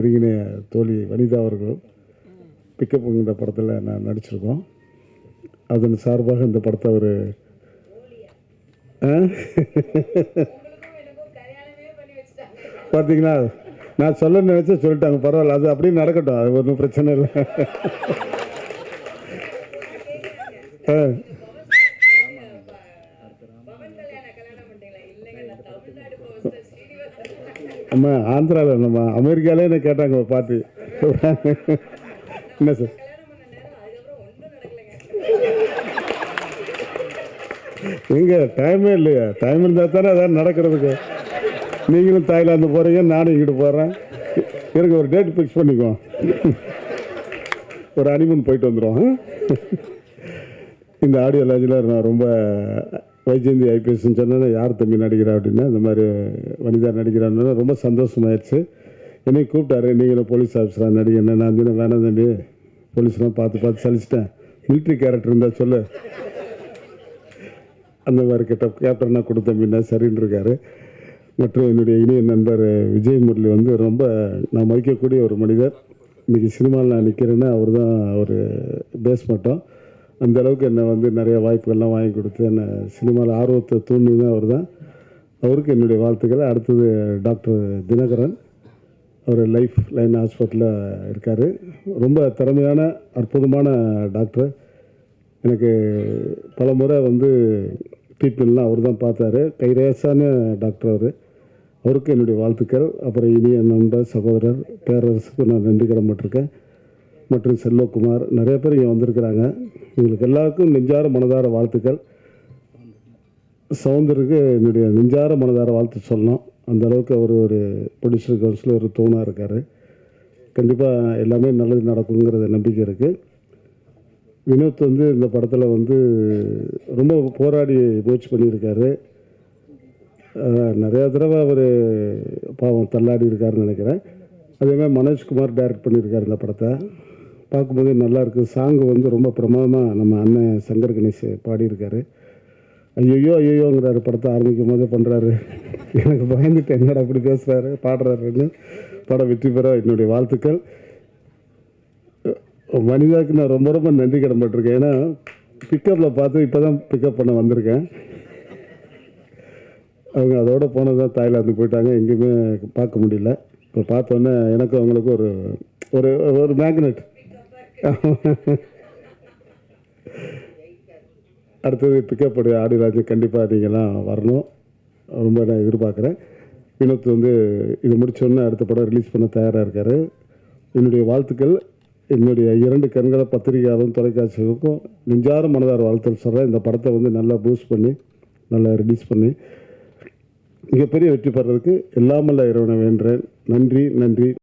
ஒருங்கிணைய தோழி வனிதா அவர்கள் பிக்கப்புங்கிற படத்தில் நான் நடிச்சிருக்கோம். அதன் சார்பாக இந்த படத்தை அவர் பார்த்தீங்களா நான் சொல்ல நினச்சா சொல்லிட்டாங்க பரவாயில்ல அது அப்படியே நடக்கட்டும் அது ஒன்றும் பிரச்சனை இல்லை. ஆ. அம்மா ஆந்திராவில் என்னம்மா அமெரிக்காலே என்ன கேட்டாங்க ஒரு பாட்டு. என்ன சார்? எங்க டைமே இல்லையா? டைம் இருந்தால் தானே அதான் நடக்கிறதுக்கு. நீங்களும் தாய்லாந்து போகிறீங்க நானும் இங்கிட்டு போகிறேன் எனக்கு ஒரு டேட் ஃபிக்ஸ் பண்ணிக்குவோம். ஒரு அனிமன் போயிட்டு வந்துடுவோம் இந்த ஆடியோ லாஜில் நான் ரொம்ப வைஜெயந்தி ஐபிஎஸ்ன்னு சொன்னேன்னா யார் தம்பி நடிக்கிறா அப்படின்னா இந்த மாதிரி வனிதா நடிக்கிறான்னு ரொம்ப சந்தோஷமாயிடுச்சு. என்னை கூப்பிட்டாரு நீங்களும் போலீஸ் ஆஃபீஸராக நடிகண்ணே நான் தினம் வேணாம் தம்பி. போலீஸ்லாம் பார்த்து பார்த்து சலிச்சிட்டேன். மிலிட்ரி கேரக்டர் இருந்தால் சொல்லு. அந்த மாதிரி கிட்ட கேப்டனாக கொடுத்தம்பின்னா சரின்னு இருக்காரு. மற்றும் என்னுடைய இனிய நண்பர் விஜய் முரளி வந்து ரொம்ப நான் மதிக்கக்கூடிய ஒரு மனிதர். இன்றைக்கி சினிமாவில் நான் நிற்கிறேன்னா அவர் தான் ஒரு பேஸ் மட்டும். அந்த அளவுக்கு என்னை வந்து நிறைய வாய்ப்புகள்லாம் வாங்கி கொடுத்து என்னை சினிமாவில் ஆர்வத்தை தூண்டினது அவர் தான் அவருக்கு என்னுடைய வாழ்த்துக்கள். அடுத்தது டாக்டர் தினகரன். அவர் லைஃப் லைன் ஹாஸ்பிட்டலில் இருக்கார். ரொம்ப திறமையான அற்புதமான டாக்டர். எனக்கு பல முறை வந்து ட்ரீட்மெண்ட்லாம் அவர் தான் பார்த்தாரு. கைரேசான டாக்டர் அவர். அவருக்கு என்னுடைய வாழ்த்துக்கள். அப்புறம் இனிய நண்பர் சகோதரர் பேரரசுக்கு நான் நன்றி கடன்பட்டிருக்கேன் மற்றும் செல்வகுமார். நிறைய பேர் இங்கே வந்திருக்கிறாங்க. உங்களுக்கு எல்லாருக்கும் நெஞ்சார மனதார வாழ்த்துக்கள். சவுந்தருக்கு என்னுடைய நெஞ்சார மனதார வாழ்த்து சொல்லணும். அந்த அளவுக்கு அவர் ஒரு ப்ரொடியூசர் கவுன்சில் ஒரு தூணாக இருக்கார். கண்டிப்பாக எல்லாமே நல்லது நடக்குங்கிறது நம்பிக்கை இருக்குது வினோத் வந்து இந்த படத்தில் வந்து ரொம்ப போராடி முயற்சி பண்ணியிருக்காரு. நிறையா நிறைய தடவை அவர் பாவம் தள்ளாடி இருக்காருன்னு நினைக்கிறேன். அதேமாதிரி மனோஜ்குமார் டைரக்ட் பண்ணியிருக்காரு இந்த படத்தை. பார்க்கும்போது நல்லாயிருக்கு. சாங்கு வந்து ரொம்ப பிரமாதமாக நம்ம அண்ணன் சங்கர் கணேஷ் பாடியிருக்காரு. ஐயோ ஐயோங்கிறாரு படத்தை ஆரம்பிக்கும் போதே பண்ணுறாரு எனக்கு பயந்துட்டு என்னடா அப்படி பேசுகிறாரு பாடுறாருன்னு. படம் வெற்றி பெற என்னுடைய வாழ்த்துக்கள். வனிதாக்கு நான் ரொம்ப ரொம்ப நன்றி கடன்பட்டிருக்கேன் ஏன்னா பிக்கப்பில் பார்த்து இப்போ தான் பிக்கப் பண்ண வந்திருக்கேன். அவங்க அதோட தான் தாய்லாந்து போயிட்டாங்க. எங்கேயுமே பார்க்க முடியல. இப்போ பார்த்தோன்னே எனக்கும் அவங்களுக்கும் ஒரு ஒரு ஒரு மேக்னெட் அடுத்தது பிக்கப் ஆடி ஆடிராஜன் கண்டிப்பாக நீங்கள்லாம் வரணும். ரொம்ப நான் எதிர்பார்க்குறேன். வினோத் வந்து இது முடித்தோடனே அடுத்த படம் ரிலீஸ் பண்ண தயாராக இருக்கார். என்னுடைய வாழ்த்துக்கள். என்னுடைய இரண்டு கண்களை பத்திரிகையாளரும் தொலைக்காட்சிகளுக்கும் நெஞ்சார மனதார வாழ்த்துக்கள் சொல்கிறேன் இந்த படத்தை வந்து நல்லா பூஸ்ட் பண்ணி நல்லா ரிலீஸ் பண்ணி மிகப்பெரிய வெற்றி பெறதுக்கு எல்லாமல்ல இறைவனை வேண்டுறேன் நன்றி நன்றி.